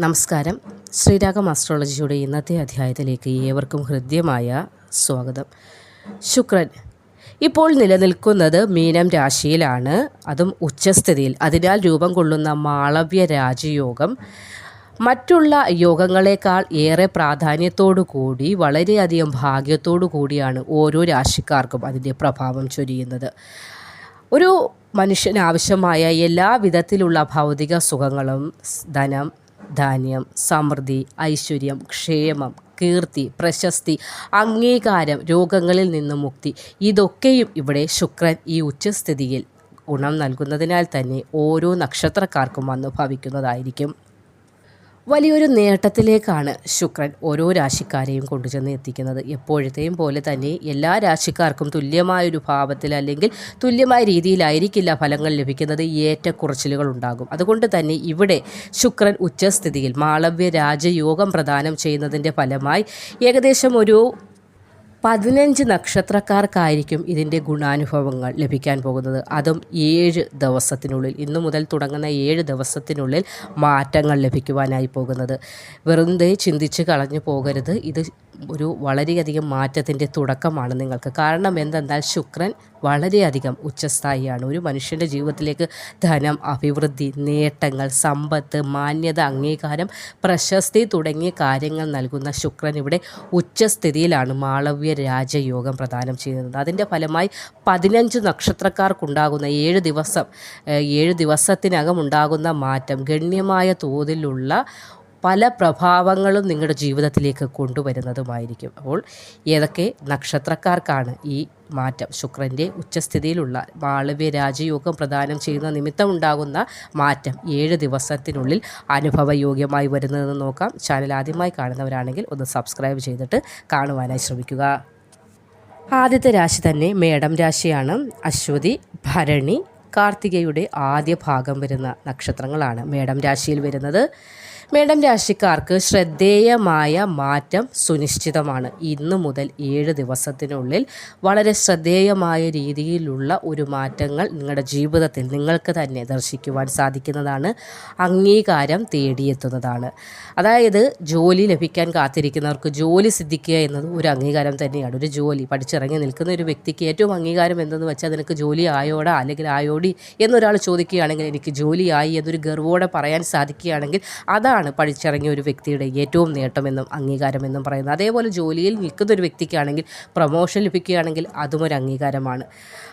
നമസ്കാരം. ശ്രീരാഗം ആസ്ട്രോളജിയുടെ ഇന്നത്തെ അധ്യായത്തിലേക്ക് ഏവർക്കും ഹൃദ്യമായ സ്വാഗതം. ശുക്രൻ ഇപ്പോൾ നിലനിൽക്കുന്നത് മീനം രാശിയിലാണ്. അതും ഉച്ചസ്ഥിതിയിൽ. അതിനാൽ രൂപം കൊള്ളുന്ന മാളവ്യ രാജയോഗം മറ്റുള്ള യോഗങ്ങളെക്കാൾ ഏറെ പ്രാധാന്യത്തോടു കൂടി വളരെയധികം ഭാഗ്യത്തോടു കൂടിയാണ് ഓരോ രാശിക്കാർക്കും അതിന്റെ പ്രഭാവം ചൊരിയുന്നത്. ഒരു മനുഷ്യന് ആവശ്യമായ എല്ലാ വിധത്തിലുള്ള ഭൗതിക സുഖങ്ങളും ധനം ധാന്യം സമൃദ്ധി ഐശ്വര്യം ക്ഷേമം കീർത്തി പ്രശസ്തി അംഗീകാരം രോഗങ്ങളിൽ നിന്ന് മുക്തി. ഇതൊക്കെയും ഇവിടെ ശുക്രൻ ഈ ഉച്ചസ്ഥിതിയിൽ ഗുണം നൽകുന്നതിനാൽ തന്നെ ഓരോ നക്ഷത്രക്കാർക്കും വന്നു ഭവിക്കുന്നതായിരിക്കും. വലിയൊരു നേട്ടത്തിലേക്കാണ് ശുക്രൻ ഓരോ രാശിക്കാരെയും കൊണ്ടുചെന്ന് എത്തിക്കുന്നത്. എപ്പോഴത്തെയും പോലെ തന്നെ എല്ലാ രാശിക്കാർക്കും തുല്യമായൊരു ഭാവത്തിൽ അല്ലെങ്കിൽ തുല്യമായ രീതിയിലായിരിക്കില്ല ഫലങ്ങൾ ലഭിക്കുന്നത്. ഏറ്റക്കുറച്ചിലുകൾ ഉണ്ടാകും. അതുകൊണ്ട് തന്നെ ഇവിടെ ശുക്രൻ ഉച്ചസ്ഥിതിയിൽ മാളവ്യ രാജയോഗം പ്രദാനം ചെയ്യുന്നതിന്റെ ഫലമായി ഏകദേശം ഒരു പതിനഞ്ച് നക്ഷത്രക്കാർക്കായിരിക്കും ഇതിന്റെ ഗുണാനുഭവങ്ങൾ ലഭിക്കാൻ പോകുന്നത്. അതും ഏഴ് ദിവസത്തിനുള്ളിൽ ഇന്നു മുതൽ തുടങ്ങുന്ന ഏഴ് ദിവസത്തിനുള്ളിൽ മാറ്റങ്ങൾ ലഭിക്കുവാനായി പോകുന്നത്. വെറുതെ ചിന്തിച്ച് കളഞ്ഞു പോകരുത്. ഇത് ഒരു വളരെയധികം മാറ്റത്തിന്റെ തുടക്കമാണ് നിങ്ങൾക്ക്. കാരണം എന്തെന്നാൽ ശുക്രൻ വളരെയധികം ഉച്ചസ്ഥായിയാണ്. ഒരു മനുഷ്യന്റെ ജീവിതത്തിലേക്ക് ധനം അഭിവൃദ്ധി നേട്ടങ്ങൾ സമ്പത്ത് മാന്യത അംഗീകാരം പ്രശസ്തി തുടങ്ങിയ കാര്യങ്ങൾ നൽകുന്ന ശുക്രൻ ഇവിടെ ഉച്ചസ്ഥിതിയിലാണ് മാളവ്യ രാജയോഗം പ്രദാനം ചെയ്യുന്നത്. അതിന്റെ ഫലമായി പതിനഞ്ച് നക്ഷത്രക്കാർക്കുണ്ടാകുന്ന ഏഴ് ദിവസം ഏഴ് ദിവസത്തിനകം ഉണ്ടാകുന്ന മാറ്റം ഗണ്യമായ തോതിലുള്ള പല പ്രഭാവങ്ങളും നിങ്ങളുടെ ജീവിതത്തിലേക്ക് കൊണ്ടുവരുന്നതുമായിരിക്കും. അപ്പോൾ ഏതൊക്കെ നക്ഷത്രക്കാർക്കാണ് ഈ മാറ്റം? ശുക്രന്റെ ഉച്ചസ്ഥിതിയിലുള്ള മാളവ്യ രാജയോഗം പ്രദാനം ചെയ്യുന്ന നിമിത്തം ഉണ്ടാകുന്ന മാറ്റം ഏഴ് ദിവസത്തിനുള്ളിൽ അനുഭവയോഗ്യമായി വരുന്നതെന്ന് നോക്കാം. ചാനൽ ആദ്യമായി കാണുന്നവരാണെങ്കിൽ ഒന്ന് സബ്സ്ക്രൈബ് ചെയ്തിട്ട് കാണുവാനായി ശ്രമിക്കുക. ആദ്യത്തെ രാശി തന്നെ മേടം രാശിയാണ്. അശ്വതി ഭരണി കാർത്തികയുടെ ആദ്യ ഭാഗം വരുന്ന നക്ഷത്രങ്ങളാണ് മേടം രാശിയിൽ വരുന്നത്. മേടം രാശിക്കാർക്ക് ശ്രദ്ധേയമായ മാറ്റം സുനിശ്ചിതമാണ്. ഇന്ന് മുതൽ ഏഴ് ദിവസത്തിനുള്ളിൽ വളരെ ശ്രദ്ധേയമായ രീതിയിലുള്ള ഒരു മാറ്റങ്ങൾ നിങ്ങളുടെ ജീവിതത്തിൽ നിങ്ങൾക്ക് തന്നെ ദർശിക്കുവാൻ സാധിക്കുന്നതാണ്. അംഗീകാരം തേടിയെത്തുന്നതാണ്. അതായത് ജോലി ലഭിക്കാൻ കാത്തിരിക്കുന്നവർക്ക് ജോലി സിദ്ധിക്കുക എന്നത് ഒരു അംഗീകാരം തന്നെയാണ്. ഒരു ജോലി പഠിച്ചിറങ്ങി നിൽക്കുന്ന ഒരു വ്യക്തിക്ക് ഏറ്റവും അംഗീകാരം എന്തെന്ന് വെച്ചാൽ നിനക്ക് ജോലി ആയോടാ അല്ലെങ്കിൽ ആയോടി എന്നൊരാൾ ചോദിക്കുകയാണെങ്കിൽ എനിക്ക് ജോലിയായി എന്നൊരു ഗർവോടെ പറയാൻ സാധിക്കുകയാണെങ്കിൽ അതാണ് പഠിച്ചിറങ്ങിയ ഒരു വ്യക്തിയുടെ ഏറ്റവും നേട്ടമെന്നും അംഗീകാരമെന്നും പറയുന്നത്. അതേപോലെ ജോലിയിൽ നിൽക്കുന്ന ഒരു വ്യക്തിക്കാണെങ്കിൽ പ്രൊമോഷൻ ലഭിക്കുകയാണെങ്കിൽ അതും ഒരു അംഗീകാരമാണ്.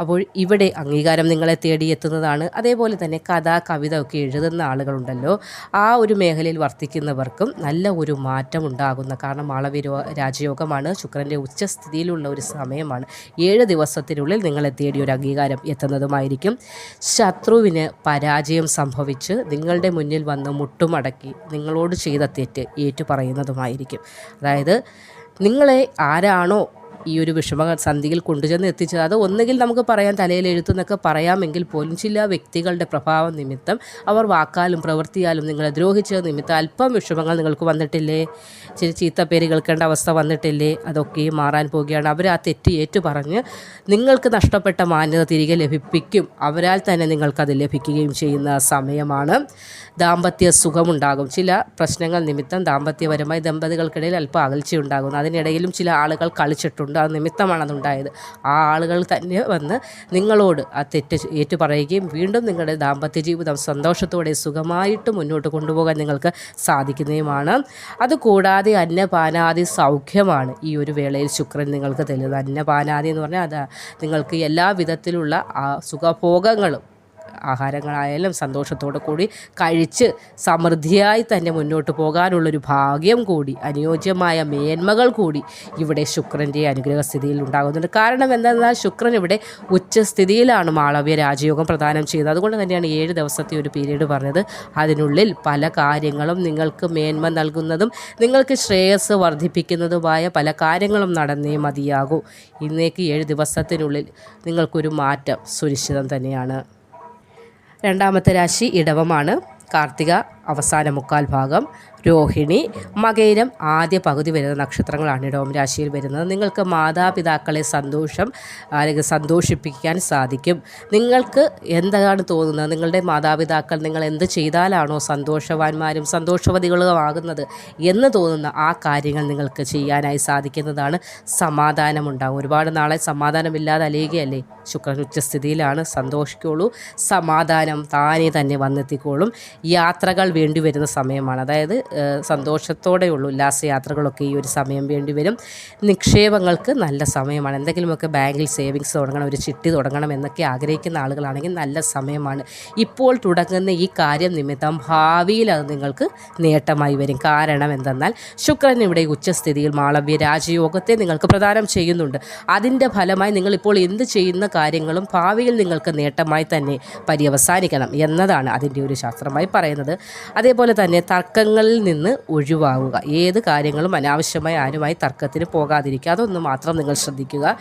അപ്പോൾ ഇവിടെ അംഗീകാരം നിങ്ങളെ തേടിയെത്തുന്നതാണ് അതേപോലെ തന്നെ കഥ കവിത ഒക്കെ എഴുതുന്ന ആളുകളുണ്ടല്ലോ. ആ ഒരു മേഖലയിൽ വർത്തിക്കുന്നവർക്കും നല്ല ഒരു മാറ്റം ഉണ്ടാകുന്ന കാരണം മാളവിരോ രാജയോഗമാണ്. ശുക്രന്റെ ഉച്ചസ്ഥിതിയിലുള്ള ഒരു സമയമാണ്. ഏഴ് ദിവസത്തിനുള്ളിൽ നിങ്ങളെ തേടി ഒരു അംഗീകാരം എത്തുന്നതുമായിരിക്കും. ശത്രുവിന് പരാജയം സംഭവിച്ച് നിങ്ങളുടെ മുന്നിൽ വന്ന് മുട്ടുമടക്കി നിങ്ങളോട് ചെയ്ത തെറ്റ് ഏറ്റുപറയുന്നതുമായിരിക്കും. അതായത് നിങ്ങളെ ആരാണോ ഈ ഒരു വിഷമ സന്ധിയിൽ കൊണ്ടുചെന്ന് എത്തിച്ചത്. അത് ഒന്നുകിൽ നമുക്ക് പറയാൻ തലയിൽ എഴുത്തുന്നൊക്കെ പറയാമെങ്കിൽ പോലും ചില വ്യക്തികളുടെ പ്രഭാവം നിമിത്തം അവർ വാക്കാലും പ്രവൃത്തിയാലും നിങ്ങളെ ദ്രോഹിച്ച നിമിത്തം അല്പം വിഷമങ്ങൾ നിങ്ങൾക്ക് വന്നിട്ടില്ലേ? ചില ചീത്ത പേര് കേൾക്കേണ്ട അവസ്ഥ വന്നിട്ടില്ലേ? അതൊക്കെ മാറാൻ പോവുകയാണ് അവർ ആ തെറ്റ് ഏറ്റു പറഞ്ഞ് നിങ്ങൾക്ക് നഷ്ടപ്പെട്ട മാന്യത തിരികെ ലഭിപ്പിക്കും. അവരാൽ തന്നെ നിങ്ങൾക്കത് ലഭിക്കുകയും ചെയ്യുന്ന സമയമാണ്. ദാമ്പത്യ സുഖമുണ്ടാകും. ചില പ്രശ്നങ്ങൾ നിമിത്തം ദാമ്പത്യപരമായി ദമ്പതികൾക്കിടയിൽ അല്പം അകൽച്ചയുണ്ടാകുന്നു. അതിനിടയിലും ചില ആളുകൾ കളിച്ചിട്ടുണ്ട്. അത് നിമിത്തമാണ് അതുണ്ടായത്. ആ ആളുകൾ തന്നെ വന്ന് നിങ്ങളോട് ആ തെറ്റ് ഏറ്റു പറയുകയും വീണ്ടും നിങ്ങളുടെ ദാമ്പത്യ ജീവിതം സന്തോഷത്തോടെ സുഖമായിട്ട് മുന്നോട്ട് കൊണ്ടുപോകാൻ നിങ്ങൾക്ക് സാധിക്കുന്നതുമാണ്. അതുകൂടാതെ അന്നപാനാദി സൗഖ്യമാണ് ഈ ഒരു വേളയിൽ ശുക്രൻ നിങ്ങൾക്ക് തരുന്നത്. അന്നപാനാദി എന്ന് പറഞ്ഞാൽ അത് നിങ്ങൾക്ക് എല്ലാ വിധത്തിലുള്ള ആ സുഖഭോഗങ്ങളും ആഹാരങ്ങളായാലും സന്തോഷത്തോടു കൂടി കഴിച്ച് സമൃദ്ധിയായി തന്നെ മുന്നോട്ട് പോകാനുള്ളൊരു ഭാഗ്യം കൂടി അനുയോജ്യമായ മേന്മകൾ കൂടി ഇവിടെ ശുക്രന്റെ അനുഗ്രഹസ്ഥിതിയിൽ ഉണ്ടാകുന്നുണ്ട്. കാരണം എന്തെന്നാൽ ശുക്രൻ ഇവിടെ ഉച്ചസ്ഥിതിയിലാണ് മാളവ്യ രാജയോഗം പ്രദാനം ചെയ്യുന്നത്. അതുകൊണ്ട് തന്നെയാണ് ഏഴ് ദിവസത്തെ ഒരു പീരീഡ് പറഞ്ഞത്. അതിനുള്ളിൽ പല കാര്യങ്ങളും നിങ്ങൾക്ക് മേന്മ നൽകുന്നതും നിങ്ങൾക്ക് ശ്രേയസ് വർദ്ധിപ്പിക്കുന്നതുമായ പല കാര്യങ്ങളും നടന്നേ മതിയാകൂ. ഇന്നേക്ക് ഏഴ് ദിവസത്തിനുള്ളിൽ നിങ്ങൾക്കൊരു മാറ്റം സുനിശ്ചിതം തന്നെയാണ്. രണ്ടാമത്തെ രാശി ഇടവമാണ്. കാർത്തിക അവസാന മുക്കാൽ ഭാഗം. രോഹിണി മകയിരം ആദ്യ പകുതി വരുന്ന നക്ഷത്രങ്ങളാണ് ഇടവം രാശിയിൽ വരുന്നത്. നിങ്ങൾക്ക് മാതാപിതാക്കളെ സന്തോഷം അല്ലെങ്കിൽ സന്തോഷിപ്പിക്കാൻ സാധിക്കും. നിങ്ങൾക്ക് എന്താണ് തോന്നുന്നത്? നിങ്ങളുടെ മാതാപിതാക്കൾ നിങ്ങൾ എന്ത് ചെയ്താലാണോ സന്തോഷവാന്മാരും സന്തോഷവതികളുമാകുന്നത് എന്ന് തോന്നുന്ന ആ കാര്യങ്ങൾ നിങ്ങൾക്ക് ചെയ്യാനായി സാധിക്കുന്നതാണ് സമാധാനമുണ്ടാകും ഒരുപാട് നാളെ സമാധാനമില്ലാതെ അലയുകയല്ലേ? ശുക്രൻ ഉച്ചസ്ഥിതിയിലാണ്. സന്തോഷിക്കുള്ളൂ. സമാധാനം താനേ തന്നെ വന്നെത്തിക്കോളും. യാത്രകൾ വേണ്ടി വരുന്ന സമയമാണ്. അതായത് സന്തോഷത്തോടെയുള്ള. ഉല്ലാസയാത്രകളൊക്കെ ഈ ഒരു സമയം വേണ്ടി വരും. നിക്ഷേപങ്ങൾക്ക് നല്ല സമയമാണ്. എന്തെങ്കിലുമൊക്കെ ബാങ്കിൽ സേവിങ്സ് തുടങ്ങണം ഒരു ചിട്ടി തുടങ്ങണം എന്നൊക്കെ ആഗ്രഹിക്കുന്ന ആളുകളാണെങ്കിൽ നല്ല സമയമാണ്. ഇപ്പോൾ തുടങ്ങുന്ന ഈ കാര്യം നിമിത്തം ഭാവിയിൽ അത് നിങ്ങൾക്ക് നേട്ടമായി വരും. കാരണം എന്തെന്നാൽ ശുക്രൻ ഇവിടെ ഉച്ചസ്ഥിതിയിൽ മാളവ്യ രാജയോഗത്തെ നിങ്ങൾക്ക് പ്രദാനം ചെയ്യുന്നുണ്ട്. അതിന്റെ ഫലമായി നിങ്ങളിപ്പോൾ എന്ത് ചെയ്യുന്ന കാര്യങ്ങളും ഭാവിയിൽ നിങ്ങൾക്ക് നേട്ടമായി തന്നെ പര്യവസാനിക്കണം എന്നതാണ് അതിന്റെ ഒരു ശാസ്ത്രമായി പറയുന്നത്. അതേപോലെ തന്നെ തർക്കങ്ങളിൽ നിന്ന് ഒഴിവാകുക ഏത് കാര്യങ്ങളും അനാവശ്യമായി ആരുമായി തർക്കത്തിന് പോകാതിരിക്കുക. അതൊന്ന് മാത്രം നിങ്ങൾ ശ്രദ്ധിക്കുക.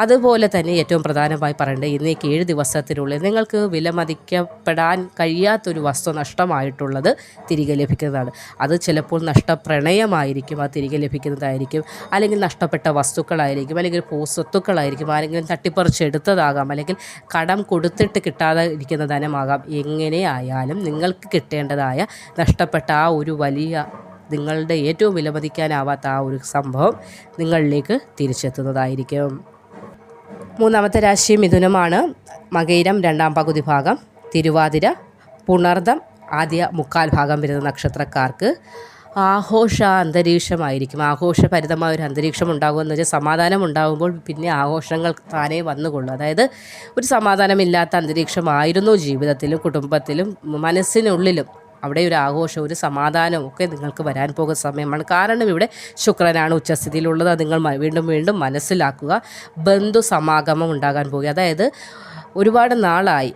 അതുപോലെ തന്നെ ഏറ്റവും പ്രധാനമായി പറയേണ്ടത് ഇന്നേക്ക് ഏഴ് ദിവസത്തിനുള്ളിൽ നിങ്ങൾക്ക് വിലമതിക്കപ്പെടാൻ കഴിയാത്തൊരു വസ്തു നഷ്ടമായിട്ടുള്ളത് തിരികെ ലഭിക്കുന്നതാണ്. അത് ചിലപ്പോൾ നഷ്ടപ്രണയമായിരിക്കും അത് തിരികെ ലഭിക്കുന്നതായിരിക്കും. അല്ലെങ്കിൽ നഷ്ടപ്പെട്ട വസ്തുക്കളായിരിക്കും അല്ലെങ്കിൽ പൂസ്വത്തുക്കളായിരിക്കും ആരെങ്കിലും തട്ടിപ്പറിച്ചെടുത്തതാകാം അല്ലെങ്കിൽ കടം കൊടുത്തിട്ട് കിട്ടാതെ ഇരിക്കുന്ന ധനമാകാം. എങ്ങനെയായാലും നിങ്ങൾക്ക് കിട്ടേണ്ടതായ നഷ്ടപ്പെട്ട ആ ഒരു വലിയ നിങ്ങളുടെ ഏറ്റവും വിലമതിക്കാനാവാത്ത ആ ഒരു സംഭവം നിങ്ങളിലേക്ക് തിരിച്ചെത്തുന്നതായിരിക്കും. മൂന്നാമത്തെ രാശി മിഥുനമാണ്. മകയിരം രണ്ടാം പകുതി ഭാഗം. തിരുവാതിര പുണർദം ആദ്യ മുക്കാൽ ഭാഗം വരുന്ന നക്ഷത്രക്കാർക്ക് ആഘോഷ അന്തരീക്ഷമായിരിക്കും. ആഘോഷഭരിതമായ ഒരു അന്തരീക്ഷം ഉണ്ടാകുമെന്ന് വെച്ചാൽ സമാധാനം ഉണ്ടാകുമ്പോൾ പിന്നെ ആഘോഷങ്ങൾ താനേ വന്നുകൊള്ളും. അതായത് ഒരു സമാധാനമില്ലാത്ത അന്തരീക്ഷമായിരുന്നു ജീവിതത്തിലും കുടുംബത്തിലും മനസ്സിനുള്ളിലും. അവിടെ ഒരു ആഘോഷം ഒരു സമാധാനവും ഒക്കെ നിങ്ങൾക്ക് വരാൻ പോകുന്ന സമയമാണ്. കാരണം ഇവിടെ ശുക്രനാണ് ഉച്ചസ്ഥിതിയിലുള്ളത്. നിങ്ങൾ വീണ്ടും വീണ്ടും മനസ്സിലാക്കുക. ബന്ധു സമാഗമം ഉണ്ടാകാൻ പോകുക. അതായത് ഒരുപാട് നാളായി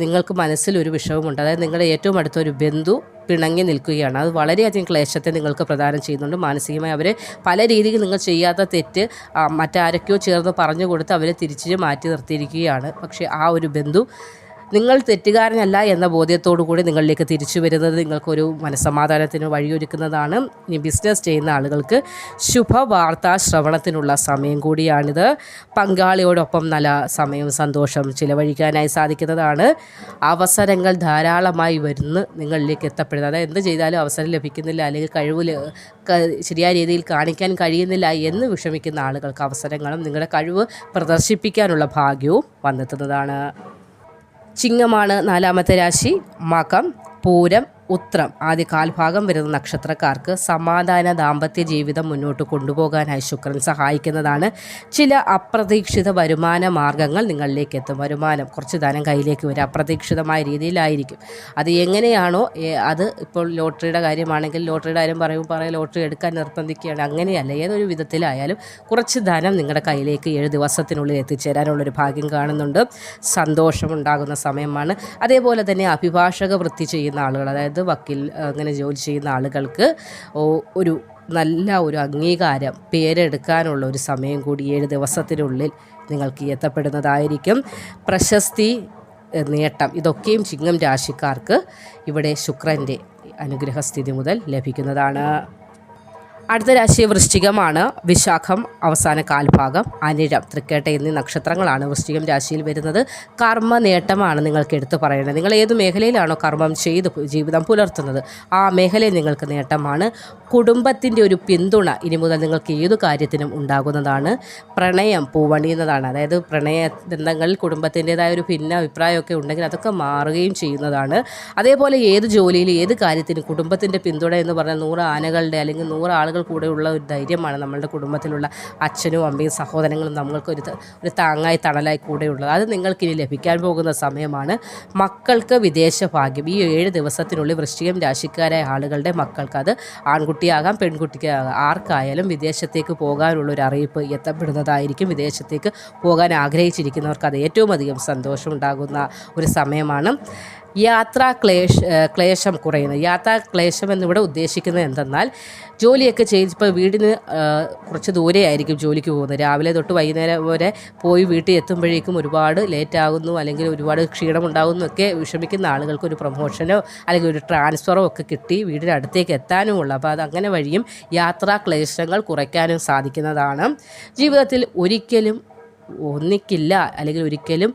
നിങ്ങൾക്ക് മനസ്സിൽ ഒരു വിഷമമുണ്ട്. അതായത് നിങ്ങളുടെ ഏറ്റവും അടുത്തൊരു ബന്ധു പിണങ്ങി നിൽക്കുകയാണ്. അത് വളരെയധികം ക്ലേശത്തെ നിങ്ങൾക്ക് പ്രദാനം ചെയ്യുന്നുണ്ട്. മാനസികമായി അവർ പല രീതിയിൽ നിങ്ങൾ ചെയ്യാത്ത തെറ്റ് മറ്റാരൊക്കെയോ ചേർന്ന് പറഞ്ഞു കൊടുത്ത് അവരെ തിരിച്ച് മാറ്റി നിർത്തിയിരിക്കുകയാണ്. പക്ഷേ ആ ഒരു ബന്ധു നിങ്ങൾ തെറ്റുകാരനല്ല എന്ന ബോധ്യത്തോടു കൂടി നിങ്ങളിലേക്ക് തിരിച്ചു വരുന്നത് നിങ്ങൾക്കൊരു മനസ്സമാധാനത്തിന് വഴിയൊരുക്കുന്നതാണ്. ഇനി ബിസിനസ് ചെയ്യുന്ന ആളുകൾക്ക് ശുഭവാർത്താ ശ്രവണത്തിനുള്ള സമയം കൂടിയാണിത്. പങ്കാളിയോടൊപ്പം നല്ല സമയവും സന്തോഷം ചിലവഴിക്കാനായി സാധിക്കുന്നതാണ്. അവസരങ്ങൾ ധാരാളമായി വരുന്ന് നിങ്ങളിലേക്ക് എത്തപ്പെടുന്നത് അതായത് എന്ത് ചെയ്താലും അവസരം ലഭിക്കുന്നില്ല അല്ലെങ്കിൽ കഴിവ് ശരിയായ രീതിയിൽ കാണിക്കാൻ കഴിയുന്നില്ല എന്ന് വിഷമിക്കുന്ന ആളുകൾക്ക് അവസരങ്ങളും നിങ്ങളുടെ കഴിവ് പ്രദർശിപ്പിക്കാനുള്ള ഭാഗ്യവും വന്നെത്തുന്നതാണ്. ചിങ്ങമാണ് നാലാമത്തെ രാശി. മകം പൂരം ഉത്രം. ആദ്യ കാൽഭാഗം വരുന്ന നക്ഷത്രക്കാർക്ക് സമാധാന ദാമ്പത്യ ജീവിതം മുന്നോട്ട് കൊണ്ടുപോകാനായി ശുക്രൻ സഹായിക്കുന്നതാണ്. ചില അപ്രതീക്ഷിത വരുമാന മാർഗങ്ങൾ നിങ്ങളിലേക്ക് എത്തും. വരുമാനം കുറച്ച് ധനം കയ്യിലേക്ക് വരും. അപ്രതീക്ഷിതമായ രീതിയിലായിരിക്കും. അത് എങ്ങനെയാണോ അത് ഇപ്പോൾ ലോട്ടറിയുടെ കാര്യമാണെങ്കിൽ ലോട്ടറിയുടെ കാര്യം പറയുമ്പോൾ പറയും ലോട്ടറി എടുക്കാൻ നിർബന്ധിക്കുകയാണ്. അങ്ങനെയല്ല. ഏതൊരു വിധത്തിലായാലും കുറച്ച് ധനം നിങ്ങളുടെ കയ്യിലേക്ക് ഏഴ് ദിവസത്തിനുള്ളിൽ എത്തിച്ചേരാനുള്ളൊരു ഭാഗ്യം കാണുന്നുണ്ട്. സന്തോഷമുണ്ടാകുന്ന സമയമാണ്. അതേപോലെ തന്നെ അഭിഭാഷക വൃത്തി ചെയ്യുന്ന ആളുകൾ അതായത് വക്കീൽ അങ്ങനെ ജോലി ചെയ്യുന്ന ആളുകൾക്ക് ഒരു നല്ല ഒരു അംഗീകാരം പേരെടുക്കാനുള്ള ഒരു സമയം കൂടി ഏഴ് ദിവസത്തിനുള്ളിൽ നിങ്ങൾക്ക് എത്തപ്പെടുന്നതായിരിക്കും. പ്രശസ്തി നേട്ടം ഇതൊക്കെയും ചിങ്ങം രാശിക്കാർക്ക് ഇവിടെ ശുക്രന്റെ അനുഗ്രഹസ്ഥിതി മുതൽ ലഭിക്കുന്നതാണ്. അടുത്ത രാശി വൃശ്ചികമാണ്. വിശാഖം അവസാന കാൽഭാഗം അനിഴം തൃക്കേട്ട എന്നീ നക്ഷത്രങ്ങളാണ് വൃശ്ചികം രാശിയിൽ വരുന്നത്. കർമ്മ നേട്ടമാണ് നിങ്ങൾക്ക് എടുത്തു പറയേണ്ടത്. നിങ്ങൾ ഏത് മേഖലയിലാണോ കർമ്മം ചെയ്ത് ജീവിതം പുലർത്തുന്നത് ആ മേഖലയിൽ നിങ്ങൾക്ക് നേട്ടമാണ്. കുടുംബത്തിന്റെ ഒരു പിന്തുണ ഇനി മുതൽ നിങ്ങൾക്ക് ഏതു കാര്യത്തിനും ഉണ്ടാകുന്നതാണ്. പ്രണയം പൂവണിയുന്നതാണ്. അതായത് പ്രണയ ബന്ധങ്ങളിൽ കുടുംബത്തിന്റെതായ ഒരു ഭിന്ന അഭിപ്രായമൊക്കെ ഉണ്ടെങ്കിൽ അതൊക്കെ മാറുകയും ചെയ്യുന്നതാണ്. അതേപോലെ ഏത് ജോലിയിൽ ഏത് കാര്യത്തിനും കുടുംബത്തിന്റെ പിന്തുണ എന്ന് പറഞ്ഞാൽ നൂറ് ആനകളുടെ അല്ലെങ്കിൽ നൂറ് ആളുകൾ കൂടെ കൂടെയുള്ള ഒരു ധൈര്യമാണ് നമ്മളുടെ കുടുംബത്തിലുള്ള അച്ഛനും അമ്മയും സഹോദരങ്ങളും നമ്മൾക്ക് ഒരു ഒരു താങ്ങായി തണലായി കൂടെയുള്ളത്. അത് നിങ്ങൾക്കിനി ലഭിക്കാൻ പോകുന്ന സമയമാണ്. മക്കൾക്ക് വിദേശ ഭാഗ്യം ഈ ഏഴ് ദിവസത്തിനുള്ളിൽ വൃശ്ചികം രാശിക്കാരായ ആളുകളുടെ മക്കൾക്ക് അത് ആൺകുട്ടിയാകാം പെൺകുട്ടിക്കാകാം ആർക്കായാലും വിദേശത്തേക്ക് പോകാനുള്ള ഒരു അറിയിപ്പ് എത്തപ്പെടുന്നതായിരിക്കും. വിദേശത്തേക്ക് പോകാൻ ആഗ്രഹിച്ചിരിക്കുന്നവർക്ക് അത് ഏറ്റവും അധികം സന്തോഷമുണ്ടാകുന്ന ഒരു സമയമാണ്. യാത്രാ ക്ലേശ ക്ലേശം കുറയുന്നത്. യാത്രാ ക്ലേശം എന്നിവിടെ ഉദ്ദേശിക്കുന്നത് എന്തെന്നാൽ ജോലിയൊക്കെ ചെയ്ത് ഇപ്പോൾ വീടിന് കുറച്ച് കുറച്ച് ദൂരെയായിരിക്കും ജോലിക്ക് പോകുന്നത്. രാവിലെ തൊട്ട് വൈകുന്നേരം വരെ പോയി വീട്ടിൽ എത്തുമ്പോഴേക്കും ഒരുപാട് ലേറ്റ് ആകുന്നു അല്ലെങ്കിൽ ഒരുപാട് ക്ഷീണമുണ്ടാകുന്നു ഒക്കെ വിഷമിക്കുന്ന ആളുകൾക്ക് ഒരു പ്രൊമോഷനോ അല്ലെങ്കിൽ ഒരു ട്രാൻസ്ഫറോ ഒക്കെ കിട്ടി വീടിന് അടുത്തേക്ക് എത്താനുമുള്ള അപ്പോൾ അത് അങ്ങനെ വഴിയും യാത്രാ ക്ലേശങ്ങൾ കുറയ്ക്കാനും സാധിക്കുന്നതാണ്. ജീവിതത്തിൽ ഒരിക്കലും ഒന്നിക്കില്ല. അല്ലെങ്കിൽ ഒരിക്കലും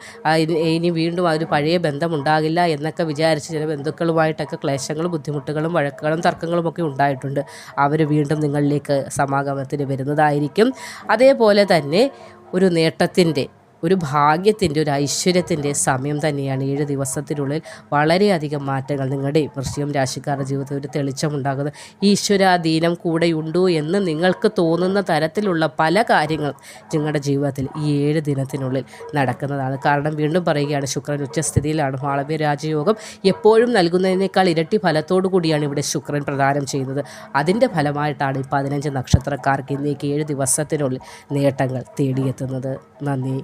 ഇനി വീണ്ടും ആ ഒരു പഴയ ബന്ധമുണ്ടാകില്ല എന്നൊക്കെ വിചാരിച്ച് ചില ബന്ധുക്കളുമായിട്ടൊക്കെ ക്ലേശങ്ങളും ബുദ്ധിമുട്ടുകളും വഴക്കുകളും തർക്കങ്ങളും ഒക്കെ ഉണ്ടായിട്ടുണ്ട്. അവർ വീണ്ടും നിങ്ങളിലേക്ക് സമാഗമത്തിന് വരുന്നതായിരിക്കും. അതേപോലെ തന്നെ ഒരു നേട്ടത്തിന്റെ ഒരു ഭാഗ്യത്തിന്റെ ഒരു ഐശ്വര്യത്തിന്റെ സമയം തന്നെയാണ് ഏഴ് ദിവസത്തിനുള്ളിൽ വളരെയധികം മാറ്റങ്ങൾ നിങ്ങളുടെ വൃശ്ചികം രാശിക്കാരുടെ ജീവിതത്തിൽ ഒരു തെളിച്ചമുണ്ടാകുന്നത് ഈശ്വരാധീനം കൂടെയുണ്ടോ എന്ന് നിങ്ങൾക്ക് തോന്നുന്ന തരത്തിലുള്ള പല കാര്യങ്ങൾ നിങ്ങളുടെ ജീവിതത്തിൽ ഈ ഏഴ് ദിനത്തിനുള്ളിൽ നടക്കുന്നതാണ്. കാരണം വീണ്ടും പറയുകയാണ് ശുക്രൻ ഉച്ചസ്ഥിതിയിലാണ്. മാളവ്യ രാജയോഗം എപ്പോഴും നൽകുന്നതിനേക്കാൾ ഇരട്ടി ഫലത്തോടു കൂടിയാണ് ഇവിടെ ശുക്രൻ പ്രദാനം ചെയ്യുന്നത്. അതിന്റെ ഫലമായിട്ടാണ് ഈ പതിനഞ്ച് നക്ഷത്രക്കാർക്ക് ഇന്നേക്ക് ഏഴ് ദിവസത്തിനുള്ളിൽ നേട്ടങ്ങൾ തേടിയെത്തുന്നത്. നന്ദി.